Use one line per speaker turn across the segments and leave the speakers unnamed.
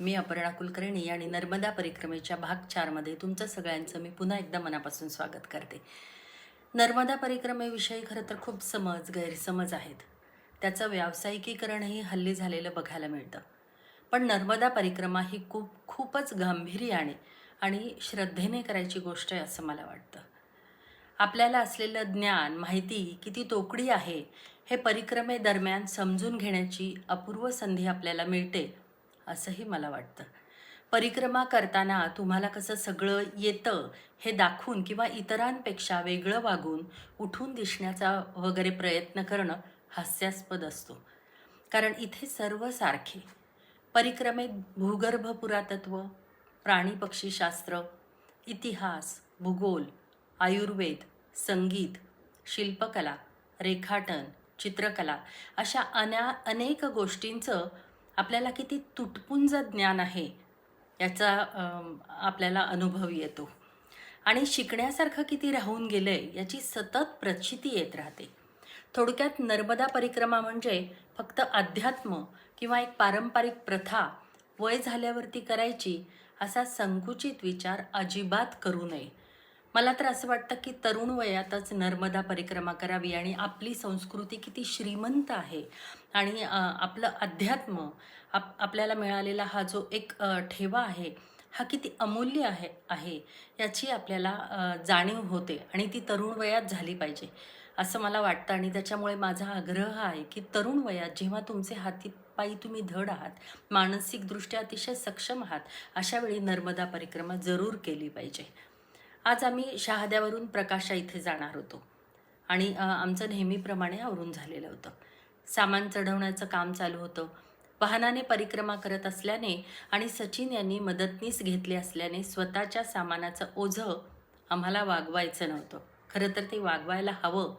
मी अपर्णा कुलकर्णी आणि नर्मदा परिक्रमेच्या भाग चारमध्ये तुमचं सगळ्यांचं मी पुन्हा एकदा मनापासून स्वागत करते. नर्मदा परिक्रमेविषयी खरं तर खूप समज गैरसमज आहेत. त्याचं व्यावसायिकीकरणही हल्ली झालेलं बघायला मिळतं. पण नर्मदा परिक्रमा ही खूप खूपच गांभीर्याने आणि श्रद्धेने करायची गोष्ट आहे असं मला वाटतं. आपल्याला असलेलं ज्ञान माहिती किती तोकडी आहे हे परिक्रमेदरम्यान समजून घेण्याची अपूर्व संधी आपल्याला मिळते. असंही मला वाटतं. परिक्रमा करताना तुम्हाला कसं सगळं येतं हे दाखवून किंवा इतरांपेक्षा वेगळं वागून उठून दिसण्याचा वगैरे प्रयत्न करणं हास्यास्पद असतो. कारण इथे सर्व सारखे. परिक्रमेत भूगर्भ पुरातत्व प्राणी पक्षीशास्त्र इतिहास भूगोल आयुर्वेद संगीत शिल्पकला रेखाटन चित्रकला अशा अना अनेक गोष्टींचं आपल्याला किती तुटपुंज ज्ञान आहे याचा आपल्याला अनुभव येतो. आणि शिकण्यासारखं किती राहून गेलं आहे याची सतत प्रचिती येत राहते. थोडक्यात नर्मदा परिक्रमा म्हणजे फक्त अध्यात्म किंवा एक पारंपरिक प्रथा वय झाल्यावरती करायची असा संकुचित विचार अजिबात करू नये. मला तर असं वाटतं की तरुण वयातच नर्मदा परिक्रमा करावी आणि आपली संस्कृती किती श्रीमंत आहे. आणि आपलं अध्यात्म आप आपल्याला मिळालेला हा जो एक ठेवा आहे हा किती अमूल्य आहे आहे याची आपल्याला जाणीव होते आणि ती तरुण वयात झाली पाहिजे असं मला वाटतं. आणि त्याच्यामुळे माझा आग्रह आहे की तरुण वयात जेव्हा तुमचे हाती पायी तुम्ही धड आहात मानसिकदृष्ट्या अतिशय सक्षम आहात अशावेळी नर्मदा परिक्रमा जरूर केली पाहिजे. आज आम्ही शहाद्यावरून प्रकाशा इथे जाणार होतो. आणि आमचं नेहमीप्रमाणे आवरून झालेलं होतं. सामान चढवण्याचं काम चालू होतं. वाहनाने परिक्रमा करत असल्याने आणि सचिन यांनी मदतनीस घेतले असल्याने स्वतःच्या सामानाचं ओझं आम्हाला वागवायचं नव्हतं. खरं तर ते वागवायला हवं.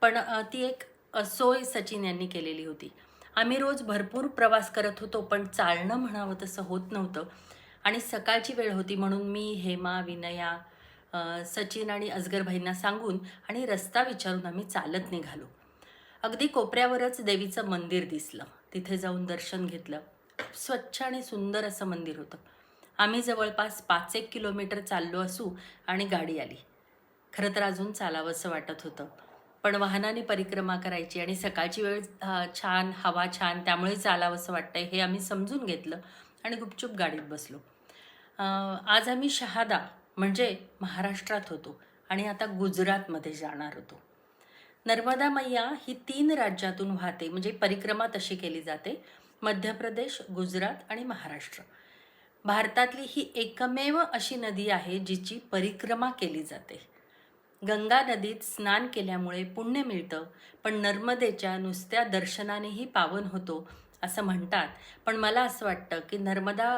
पण ती एक सोय सचिन यांनी केलेली होती. आम्ही रोज भरपूर प्रवास करत होतो पण चालणं म्हणावं तसं होत नव्हतं. आणि सकाळची वेळ होती म्हणून मी हेमा विनया सचिन आणि अजगरभाईंना सांगून आणि रस्ता विचारून आम्ही चालत निघालो. अगदी कोपऱ्यावरच देवीचं मंदिर दिसलं. तिथे जाऊन दर्शन घेतलं. स्वच्छ आणि सुंदर असं मंदिर होतं. आम्ही जवळपास पाच एक किलोमीटर चाललो असू आणि गाडी आली. खरं तर अजून चालावंसं वाटत होतं. पण वाहनाने परिक्रमा करायची आणि सकाळची वेळ छान हवा छान त्यामुळे चालावंसं वाटतंय हे आम्ही समजून घेतलं आणि गुपचूप गाडीत बसलो. आज आम्ही शहादा म्हणजे महाराष्ट्रात होतो आणि आता गुजरातमध्ये जाणार होतो. नर्मदा मैया ही तीन राज्यातून वाहते म्हणजे परिक्रमा तशी केली जाते मध्य प्रदेश गुजरात आणि महाराष्ट्र. भारतातली ही एकमेव अशी नदी आहे जिची परिक्रमा केली जाते. गंगा नदीत स्नान केल्यामुळे पुण्य मिळतं पण नर्मदेच्या नुसत्या दर्शनानेही पावन होतो असं म्हणतात. पण मला असं वाटतं की नर्मदा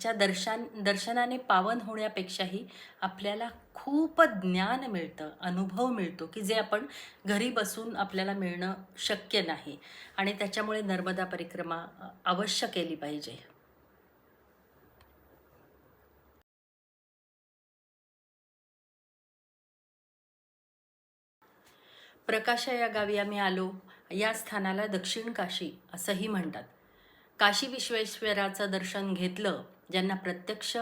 च्या दर्शन दर्शनाने पावन होण्यापेक्षाही आपल्याला खूप ज्ञान मिळतं अनुभव मिळतो की जे आपण घरी बसून आपल्याला मिळणं शक्य नाही. आणि त्याच्यामुळे नर्मदा परिक्रमा अवश्य केली पाहिजे. प्रकाशा या गावी आम्ही आलो. या स्थानाला दक्षिण काशी असंही म्हणतात. काशी विश्वेश्वराचं दर्शन घेतलं ज्यांना प्रत्यक्ष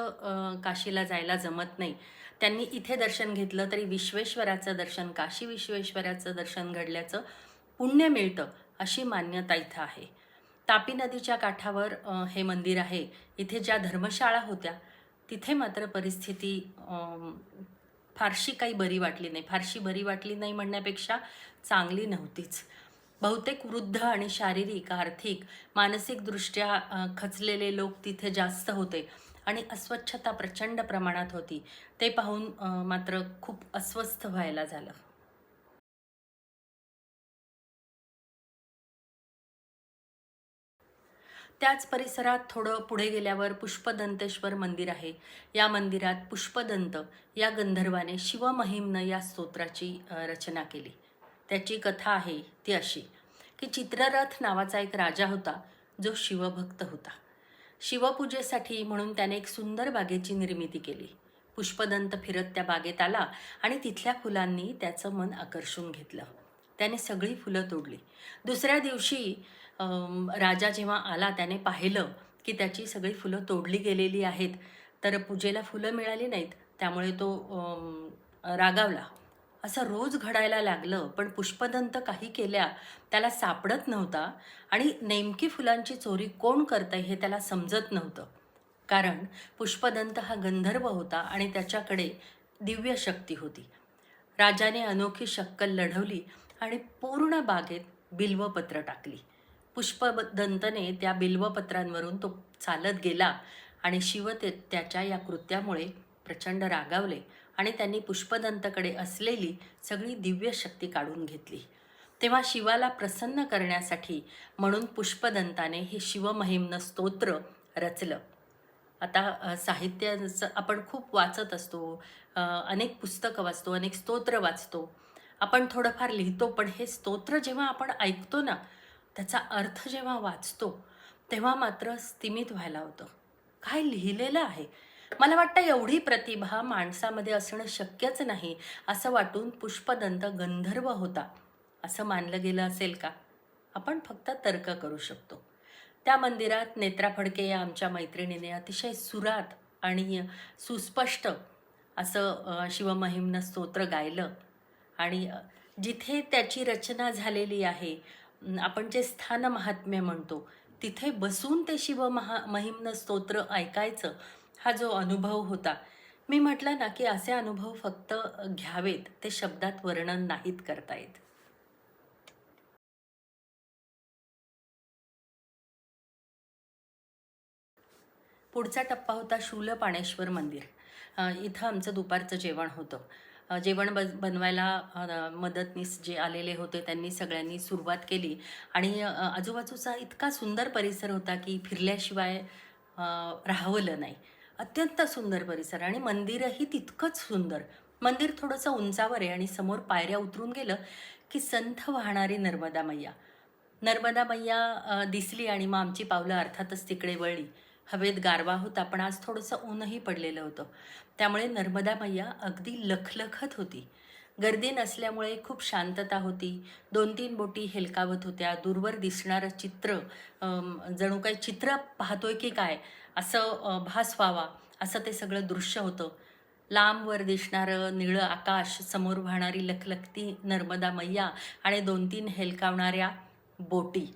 काशीला जायला जमत नाही त्यांनी इथे दर्शन घेतलं तरी विश्वेश्वराचं दर्शन काशी विश्वेश्वराचं दर्शन घडल्याचं पुण्य मिळतं अशी मान्यता इथं आहे. तापी नदीच्या काठावर हे मंदिर आहे. इथे ज्या धर्मशाळा होत्या तिथे मात्र परिस्थिती फारशी काही बरी वाटली नाही. फारशी बरी वाटली नाही म्हणण्यापेक्षा चांगली नव्हतीच. बहुतेक वृद्ध आणि शारीरिक आर्थिक मानसिकदृष्ट्या खचलेले लोक तिथे जास्त होते आणि अस्वच्छता प्रचंड प्रमाणात होती. ते पाहून मात्र खूप अस्वस्थ व्हायला झालं. त्याच परिसरात थोडं पुढे गेल्यावर पुष्पदंतेश्वर मंदिर आहे. या मंदिरात पुष्पदंत या गंधर्वाने शिवमहिमनं या स्तोत्राची रचना केली. त्याची कथा आहे ती अशी की चित्ररथ नावाचा एक राजा होता जो शिवभक्त होता. शिवपूजेसाठी म्हणून त्याने एक सुंदर बागेची निर्मिती केली. पुष्पदंत फिरत त्या बागेत आला आणि तिथल्या फुलांनी त्याचं मन आकर्षून घेतलं. त्याने सगळी फुलं तोडली. दुसऱ्या दिवशी राजा जेव्हा आला त्याने पाहिलं की त्याची सगळी फुलं तोडली गेलेली आहेत. तर पूजेला फुलं मिळाली नाहीत त्यामुळे तो रागावला. असं रोज घडायला लागलं पण पुष्पदंत काही केल्या त्याला सापडत नव्हता आणि नेमकी फुलांची चोरी कोण करतं हे त्याला समजत नव्हतं. कारण पुष्पदंत हा गंधर्व होता आणि त्याच्याकडे दिव्य शक्ती होती. राजाने अनोखी शक्कल लढवली आणि पूर्ण बागेत बिल्वपत्र टाकली. पुष्पदंतने त्या बिल्वपत्रांवरून तो चालत गेला आणि शिव ते त्याच्या या कृत्यामुळे प्रचंड रागावले आणि त्यांनी पुष्पदंतकडे असलेली सगळी दिव्य शक्ती काढून घेतली. तेव्हा शिवाला प्रसन्न करण्यासाठी म्हणून पुष्पदंताने हे शिवमहिम्न स्तोत्र रचलं. आता साहित्याचं आपण खूप वाचत असतो अनेक पुस्तकं वाचतो अनेक स्तोत्र वाचतो. आपण थोडंफार लिहितो पण हे स्तोत्र जेव्हा आपण ऐकतो ना त्याचा अर्थ जेव्हा वाचतो तेव्हा मात्र स्तिमित व्हायला होतं. काय लिहिलेलं आहे? मला वाटतं एवढी प्रतिभा माणसामध्ये असणं शक्यच नाही असं वाटून पुष्पदंत गंधर्व होता. असं मानलं गेलं असेल का? आपण फक्त तर्क करू शकतो. त्या मंदिरात नेत्रा फडके या आमच्या मैत्रिणीने अतिशय सुरात आणि सुस्पष्ट असं अ, शिवमहिम्न स्तोत्र गायलं. आणि जिथे त्याची रचना झालेली आहे आपण जे स्थान महात्म्य म्हणतो तिथे बसून ते शिवमहा महिम्न स्तोत्र ऐकायचं हा जो अनुभव होता. मी म्हटलं ना की असे अनुभव फक्त घ्यावेत ते शब्दात वर्णन नाहीत करता येत. पुढचा टप्पा होता शूल पाणेश्वर मंदिर इथं आमचं दुपारचं जेवण होतं. जेवण ब बनवायला मदतनीस जे आलेले होते त्यांनी सगळ्यांनी सुरुवात केली. आणि आजूबाजूचा इतका सुंदर परिसर होता की फिरल्याशिवाय राहावलं राहवलं नाही. अत्यंत सुंदर परिसर आणि मंदिरही तितकंच सुंदर. मंदिर थोडंसं उंचावर आहे आणि समोर पायऱ्या उतरून गेलं की संथ वाहणारी नर्मदा मैया. नर्मदा मैया दिसली आणि मग आमची पावलं अर्थातच तिकडे वळली. हवेत गारवा होता पण आज थोडंसं ऊनही पडलेलं होतं. त्यामुळे नर्मदा मैया अगदी लखलखत होती. गर्दी नसल्यामुळे खूप शांतता होती. दोन तीन बोटी हेलकावत होत्या. दूरवर दिसणारं चित्र जणू काही चित्र पाहतोय की काय असं भास व्हावा असं ते सगळं दृश्य होतं. लांबवर दिसणारं निळं आकाश समोर वाहणारी लखलखती नर्मदा मैया आणि दोन तीन हेलकावणाऱ्या बोटी.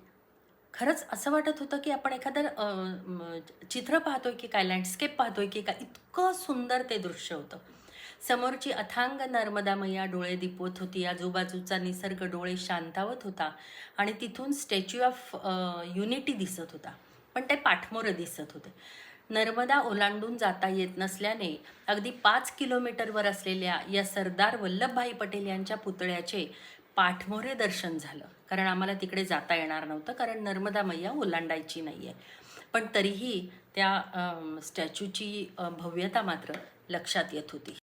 खरंच असं वाटत होतं की आपण एखादं चित्र पाहतोय की काय लँडस्केप पाहतोय की काय इतकं सुंदर ते दृश्य होतं. समोरची अथांग नर्मदा मैया डोळे दिपवत होती आजूबाजूचा निसर्ग डोळे शांतावत होता आणि तिथून स्टॅच्यू ऑफ युनिटी दिसत होता. पण ते पाठमोरं दिसत होते. नर्मदा ओलांडून जाता येत नसल्याने अगदी पाच किलोमीटरवर असलेल्या या सरदार वल्लभभाई पटेल यांच्या पुतळ्याचे पाठमोरे दर्शन झालं. कारण आम्हाला तिकडे जाता येणार नव्हतं कारण नर्मदा मैया ओलांडायची नाही आहे पण तरीही त्या स्टॅच्यूची भव्यता मात्र लक्षात येत होती.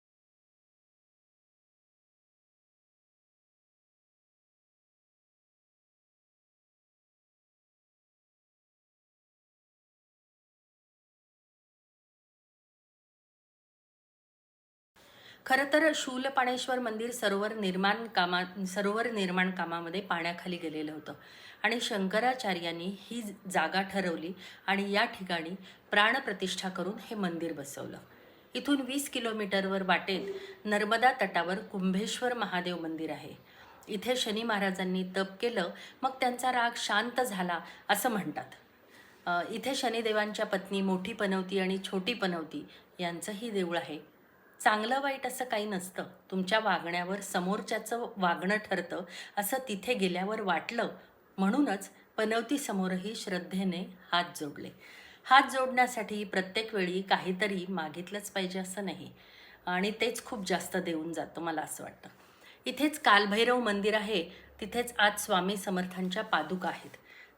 खरं तर शूलपाणेश्वर मंदिर सरोवर निर्माण कामा सरोवर निर्माण कामामध्ये पाण्याखाली गेलेलं होतं. आणि शंकराचार्यांनी ही जागा ठरवली आणि या ठिकाणी प्राणप्रतिष्ठा करून हे मंदिर बसवलं. इथून वीस किलोमीटरवर वाटेत नर्मदा तटावर कुंभेश्वर महादेव मंदिर आहे. इथे शनी महाराजांनी तप केलं मग त्यांचा राग शांत झाला असं म्हणतात. इथे शनिदेवांच्या पत्नी मोठी पनवती आणि छोटी पनवती यांचंही देऊळ आहे. चांगलं वाईट असं काही नसतं. तुमच्या वागण्यावर समोरच्याचं वागणं ठरतं असं तिथे गेल्यावर वाटलं म्हणूनच पनवतीसमोरही श्रद्धेने हात जोडले. हात जोडण्यासाठी प्रत्येक वेळी काहीतरी मागितलंच पाहिजे असं नाही. आणि तेच खूप जास्त देऊन जातं मला असं वाटतं. इथेच कालभैरव मंदिर आहे. तिथेच आज स्वामी समर्थांच्या पादुका आहेत.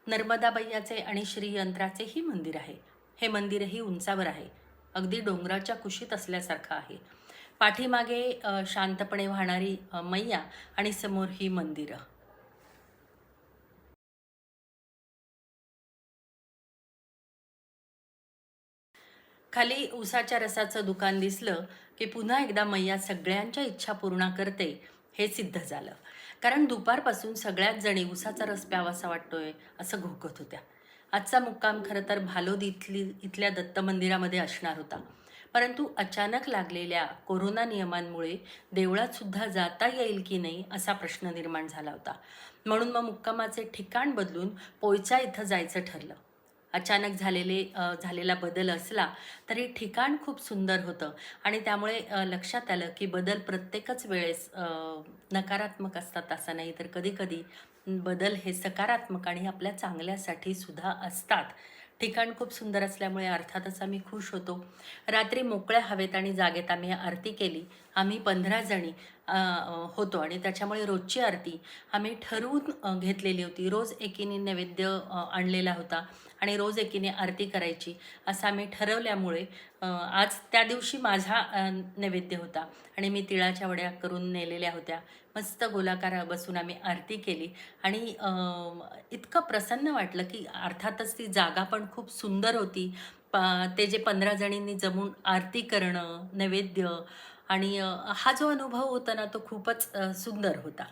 नर्मदाबैयाचे आणि श्रीयंत्राचेही मंदिर आहे. हे मंदिरही उंचावर आहे. अगदी डोंगराच्या कुशीत असल्यासारखं आहे. पाठीमागे शांतपणे वाहणारी मैया आणि समोर ही मंदिरं. खाली उसाच्या रसाचं दुकान दिसलं की पुन्हा एकदा मैया सगळ्यांच्या इच्छा पूर्ण करते हे सिद्ध झालं. कारण दुपारपासून सगळ्याच जणी उसाचा रस प्यावासा वाटतोय असं घोकत होत्या. आजचा मुक्काम खरं तर भालोद इथली इथल्या दत्त मंदिरामध्ये असणार होता. परंतु अचानक लागलेल्या कोरोना नियमांमुळे देवळात सुद्धा जाता येईल की नाही असा प्रश्न निर्माण झाला होता. म्हणून मग मुक्कामाचे ठिकाण बदलून पोयचा इथं जायचं ठरलं. अचानक झालेले झालेला बदल असला तरी ठिकाण खूप सुंदर होतं आणि त्यामुळे लक्षात आलं की बदल प्रत्येकच वेळेस नकारात्मक असतात असं नाही तर कधीकधी बदल हे सकारात्मक आणि आपल्या चांगल्यासाठी सुद्धा असतात. ठिकाण खूप सुंदर असल्यामुळे अर्थातच आम्ही खुश होतो. रात्री मोकळ्या हवेत आणि जागेत आम्ही आरती केली. आम्ही पंधरा जणी होतो आणि त्याच्यामुळे रोजची आरती आम्ही ठरवून घेतलेली होती. रोज एकीने नैवेद्य आणलेला होता आणि रोज एकीने आरती करायची असं आम्ही ठरवल्यामुळे आज त्या दिवशी माझा नैवेद्य होता आणि मी तिळाच्या वड्या करून नेलेल्या होत्या. मस्त गोलाकार बसून आम्ही आरती केली आणि इतकं प्रसन्न वाटलं की अर्थातच ती जागा पण खूप सुंदर होती. प ते जे पंधरा जणींनी जमून आरती करणं नैवेद्य आणि हा जो अनुभव होता ना तो खूपच सुंदर होता.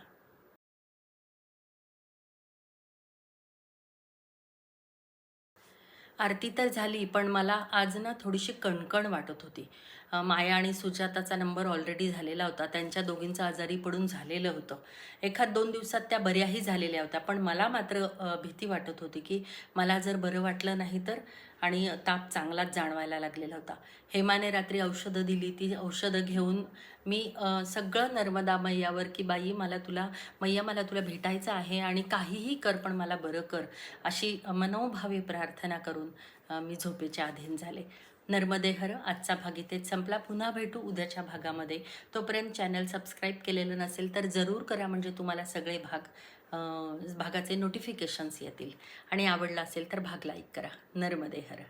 आरती तर झाली पण मला आज ना थोडीशी कणकण वाटत होती. माया आणि सुजाताचा नंबर ऑलरेडी झालेला होता. त्यांच्या दोघींचं आजारी पडून झालेलं होतं. एखाद दोन दिवसात त्या बऱ्याही झालेल्या होत्या. पण मला मात्र भीती वाटत होती की मला जर बरं वाटलं नाही तर आणि ताप चांगलाच जाणवायला लागलेला होता. हेमाने रात्री औषधं दिली. ती औषधं घेऊन मी सगळं नर्मदा मैयावर की बाई मला तुला मैया मला तुला भेटायचं आहे आणि काहीही कर पण मला बरं कर अशी मनोभावे प्रार्थना करून मी झोपेच्या अधीन झाले. नर्मदे हर आजचा भाग इथेच संपला. पुन्हा भेटू उद्याच्या भागामध्ये. तोपर्यंत चॅनल सबस्क्राईब केलेलं नसेल तर जरूर करा म्हणजे तुम्हाला सगळे भाग भागाचे नोटिफिकेशन्स येतील. आणि आवडला असेल तर भाग लाईक करा. नर्मदे हर